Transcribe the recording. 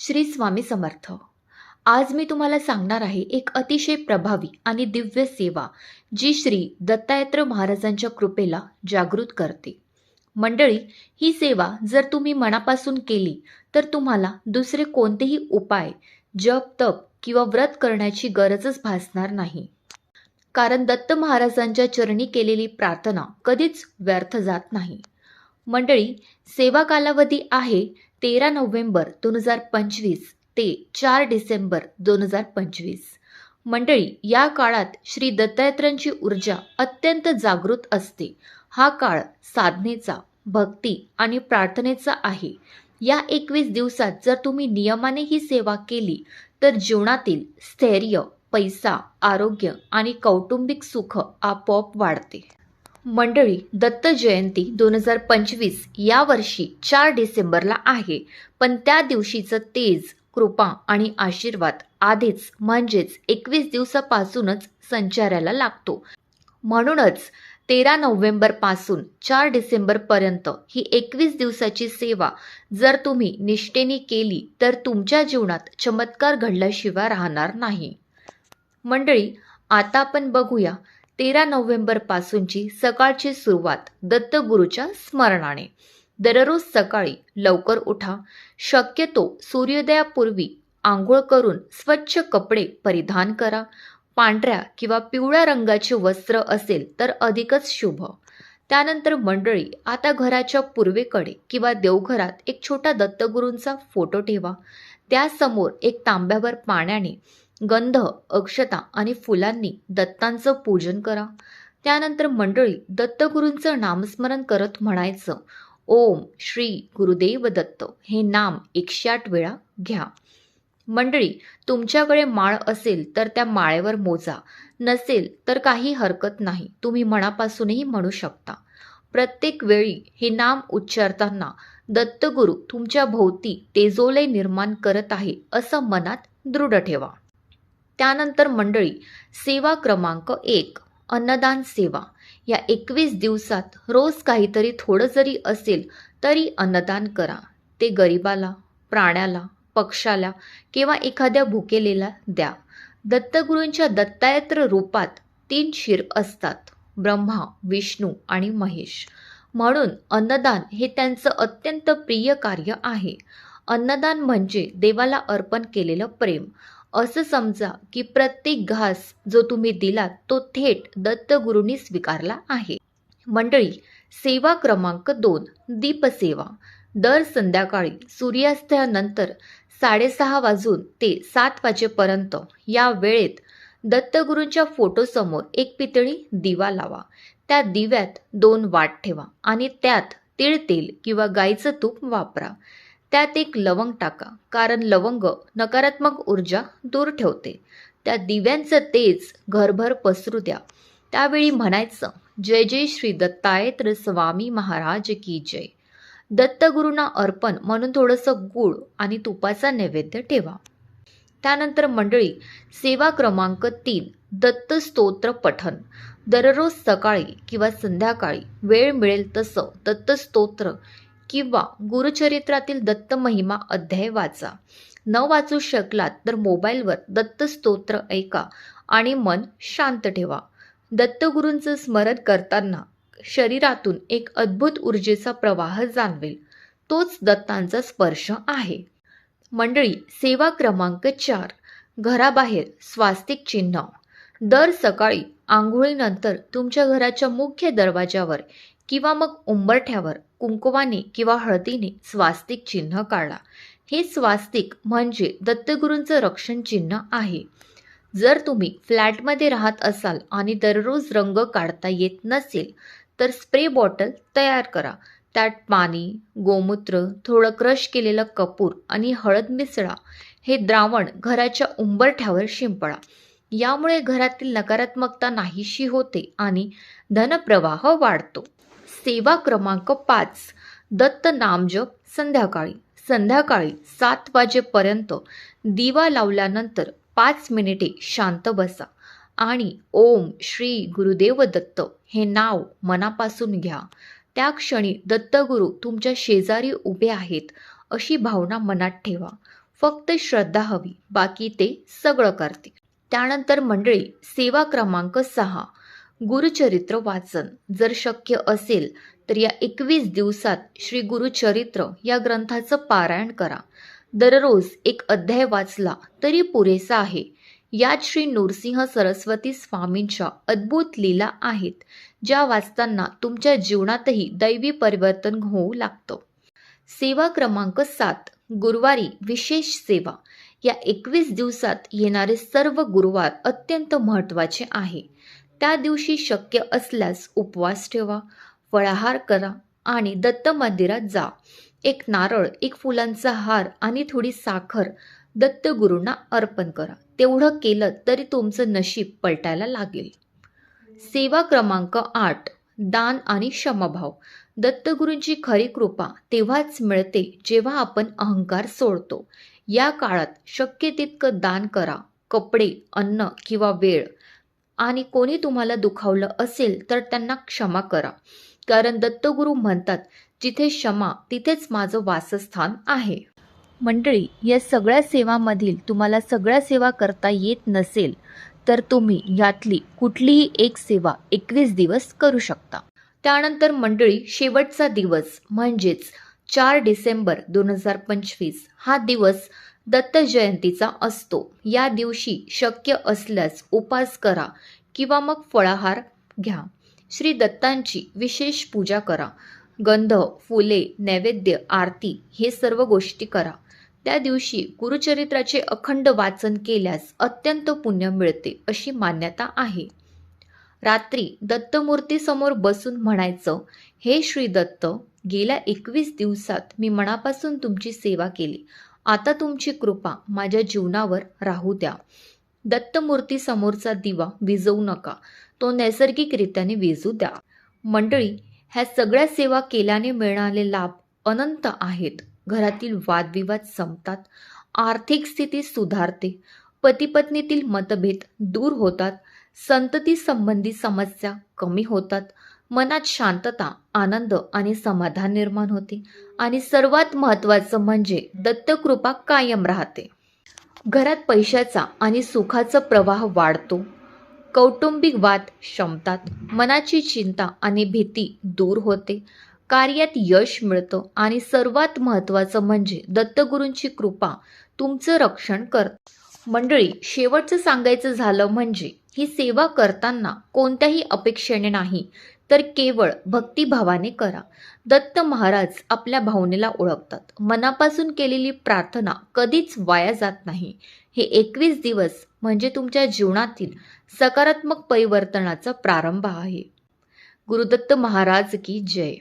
श्री स्वामी समर्थ. आज मी तुम्हाला सांगणार आहे एक अतिशय प्रभावी आणि दिव्य सेवा जी श्री दत्तात्रय महाराजांच्या कृपेला जागृत करते. मंडळी ही सेवा जर तुम्ही मनापासून केली तर तुम्हाला दुसरे कोणतेही उपाय जप तप किंवा व्रत करण्याची गरजच भासणार नाही. कारण दत्त महाराजांच्या चरणी केलेली प्रार्थना कधीच व्यर्थ जात नाही. मंडळी सेवा कालावधी आहे तेरा नोव्हेंबर दोन हजार पंचवीस ते चार डिसेंबर दोन हजार पंचवीस. मंडळी या काळात श्री दत्तात्रयांची ऊर्जा अत्यंत जागृत असते. हा काळ साधनेचा भक्ती आणि प्रार्थनेचा आहे. या एकवीस दिवसात जर तुम्ही नियमाने ही सेवा केली तर जीवनातील स्थैर्य पैसा आरोग्य आणि कौटुंबिक सुख आपोआप वाढते. मंडळी दत्त जयंती दोन हजार पंचवीस या वर्षी चार डिसेंबरला आहे. पण त्या दिवशीचं तेज कृपा आणि आशीर्वाद आधीच म्हणजेच एकवीस दिवसापासूनच संचाराला लागतो. म्हणूनच तेरा नोव्हेंबरपासून चार डिसेंबरपर्यंत ही एकवीस दिवसाची सेवा जर तुम्ही निष्ठेने केली तर तुमच्या जीवनात चमत्कार घडल्याशिवाय राहणार नाही. मंडळी आता आपण बघूया तेरा नोव्हेंबरपासूनची सकाळची सुरुवात दत्तगुरूच्या स्मरणाने. दररोज सकाळी लवकर उठा. शक्यतो सूर्योदयापूर्वी आंघोळ करून स्वच्छ कपडे परिधान करा. पांढऱ्या किंवा पिवळ्या रंगाचे वस्त्र असेल तर अधिकच शुभ. त्यानंतर मंडळी आता घराच्या पूर्वेकडे किंवा देवघरात एक छोटा दत्तगुरूंचा फोटो ठेवा. त्यासमोर एक तांब्यावर पाण्याने गंध अक्षता आणि फुलांनी दत्तांचं पूजन करा. त्यानंतर मंडळी दत्तगुरूंचं नामस्मरण करत म्हणायचं ओम श्री गुरुदेव दत्त हे नाम एकशे आठ वेळा घ्या. मंडळी तुमच्याकडे माळ असेल तर त्या माळेवर मोजा नसेल तर काही हरकत नाही तुम्ही मनापासूनही म्हणू शकता. प्रत्येक वेळी हे नाम उच्चारताना दत्तगुरू तुमच्या भोवती तेजोलय निर्माण करत आहे असं मनात दृढ ठेवा. त्यानंतर मंडळी सेवा क्रमांक एक अन्नदान सेवा. या एकवीस दिवसात रोज काहीतरी थोडं जरी असेल तरी अन्नदान करा. ते गरिबाला प्राण्याला पक्षाला किंवा एखाद्या भुकेलेला द्या. दत्तगुरूंच्या दत्तायत्र रूपात तीन शिर असतात ब्रह्मा विष्णू आणि महेश. म्हणून अन्नदान हे त्यांचं अत्यंत प्रिय कार्य आहे. अन्नदान म्हणजे देवाला अर्पण केलेलं प्रेम. असं समजा की प्रत्येक घास जो तुम्ही दिलात तो थेट दत्तगुरूंनी स्वीकारला आहे. मंडळी सेवा क्रमांक दोन दीपसेवा. दर संध्याकाळी सूर्यास्तानंतर साडेसहा वाजून ते सात वाजेपर्यंत या वेळेत दत्तगुरूंच्या फोटोसमोर एक पितळी दिवा लावा. त्या दिव्यात दोन वाट ठेवा आणि त्यात तीळ तेल किंवा गाईचं तूप वापरा. त्यात एक लवंग टाका कारण लवंग नकारात्मक ऊर्जा दूर ठेवते. त्या दिव्यांचं तेज घरभर पसरू द्या. त्यावेळी म्हणायचं जय जय श्री दत्तायत्र स्वामी महाराज की जय. दत्तगुरूंना अर्पण म्हणून थोडंसं गूळ आणि तुपाचा नैवेद्य ठेवा. त्यानंतर मंडळी सेवा क्रमांक तीन दत्त स्तोत्र पठन दररोज सकाळी किंवा संध्याकाळी वेळ मिळेल तसं दत्तस्तोत्र किंवा गुरुचरित्रातील दत्त महिमा अध्याय वाचा. न वाचू शकलात तर मोबाईलवर दत्तस्तोत्र ऐका आणि मन शांत ठेवा. दत्तगुरूंचं स्मरण करताना शरीरातून एक अद्भुत ऊर्जेचा प्रवाह जाणवेल. तोच दत्तांचा स्पर्श आहे. मंडळी सेवा क्रमांक चार. घराबाहेर स्वास्तिक चिन्ह. दर सकाळी आंघोळीनंतर तुमच्या घराच्या मुख्य दरवाजावर किंवा मग उंबरठ्यावर कुंकवाने किंवा हळदीने स्वास्तिक चिन्ह काढला. हे स्वास्तिक म्हणजे दत्तगुरूंचं रक्षण चिन्ह आहे. जर तुम्ही फ्लॅटमध्ये राहत असाल आणि दररोज रंग काढता येत नसेल तर स्प्रे बॉटल तयार करा. त्यात पाणी गोमूत्र थोडं क्रश केलेलं कपूर आणि हळद मिसळा. हे द्रावण घराच्या उंबरठ्यावर शिंपडा. यामुळे घरातील नकारात्मकता नाहीशी होते आणि धनप्रवाह वाढतो. सेवा क्रमांक पाच. दत्त नामजप संध्याकाळी. संध्याकाळी सात वाजेपर्यंत दिवा लावल्यानंतर पाच मिनिटे शांत बसा आणि ओम श्री गुरुदेव दत्त हे नाव मनापासून घ्या. त्या क्षणी दत्तगुरू तुमच्या शेजारी उभे आहेत अशी भावना मनात ठेवा. फक्त श्रद्धा हवी बाकी ते सगळं करते त्यानंतर मंडळी सेवा क्रमांक सहा. गुरुचरित्र वाचन. जर शक्य असेल तर या एकवीस दिवसात श्री गुरुचरित्र या ग्रंथाचं पारायण करा. दररोज एक अध्याय वाचला तरी पुरेसा आहे. यात श्री नृसिंह सरस्वती स्वामींच्या अद्भुत लीला आहेत ज्या वाचताना तुमच्या जीवनातही दैवी परिवर्तन होऊ लागतं. सेवा क्रमांक सात गुरुवारी विशेष सेवा. या एकवीस दिवसात येणारे सर्व गुरुवार अत्यंत महत्त्वाचे आहे. त्या दिवशी शक्य असल्यास उपवास ठेवा फळाहार करा आणि दत्त मंदिरात जा. एक नारळ एक फुलांचा हार आणि थोडी साखर दत्तगुरूंना अर्पण करा. तेवढं केलं तरी तुमचं नशीब पलटायला लागेल. सेवा क्रमांक आठ दान आणि क्षमभाव. दत्तगुरूंची खरी कृपा तेव्हाच मिळते जेव्हा आपण अहंकार सोडतो. या काळात शक्य तितकं दान करा. कपडे अन्न किंवा वेळ आणि कोणी तुम्हाला दुखावलं असेल तर त्यांना क्षमा करा. कारण दत्तगुरू म्हणतात जिथे क्षमा तिथेच माझं वासस्थान आहे. मंडळी या सगळ्या सेवामधील तुम्हाला सगळ्या सेवा करता येत नसेल तर तुम्ही यातली कुठलीही एक सेवा एकवीस दिवस करू शकता. त्यानंतर मंडळी शेवटचा दिवस म्हणजेच चार डिसेंबर दोन हजार पंचवीस हा दिवस दत्त जयंतीचा असतो. या दिवशी शक्य असल्यास उपास करा किंवा मग फळाहार घ्या. श्री दत्तांची विशेष पूजा करा. गंध फुले नैवेद्य आरती हे सर्व गोष्टी करा. त्या दिवशी गुरुचरित्राचे अखंड वाचन केल्यास अत्यंत पुण्य मिळते अशी मान्यता आहे. रात्री दत्तमूर्तीसमोर बसून म्हणायचं हे श्री दत्त गेल्या एकवीस दिवसात मी मनापासून तुमची सेवा केली. आता तुमची कृपा माझ्या जीवनावर राहू द्या. दत्तमूर्ती समोरचा दिवा विजवू नका. तो नैसर्गिकरित्याने विजू द्या. मंडळी ह्या सगळ्या सेवा केल्याने मिळणारे लाभ अनंत आहेत. घरातील वादविवाद संपतात. आर्थिक स्थिती सुधारते. पतीपत्नीतील मतभेद दूर होतात. संतती संबंधी समस्या कमी होतात. मनात शांतता आनंद आणि समाधान निर्माण होते. आणि सर्वात महत्त्वाचं म्हणजे दत्तकृपा कायम राहते. घरात पैशाचा आणि सुखाचा प्रवाह वाढतो. कौटुंबिक वाद शमतात मनाची चिंता आणि भीती दूर होते. कार्यात यश मिळतं आणि सर्वात महत्त्वाचं म्हणजे दत्तगुरूंची कृपा तुमचं रक्षण करत. मंडळी शेवटचं सांगायचं झालं म्हणजे ही सेवा करताना कोणत्याही अपेक्षेने नाही तर केवळ भक्तिभावाने करा. दत्त महाराज आपल्या भावनेला ओळखतात. मनापासून केलेली प्रार्थना कधीच वाया जात नाही. हे एकवीस दिवस म्हणजे तुमच्या जीवनातील सकारात्मक परिवर्तनाचा प्रारंभ आहे. गुरुदत्त महाराज की जय.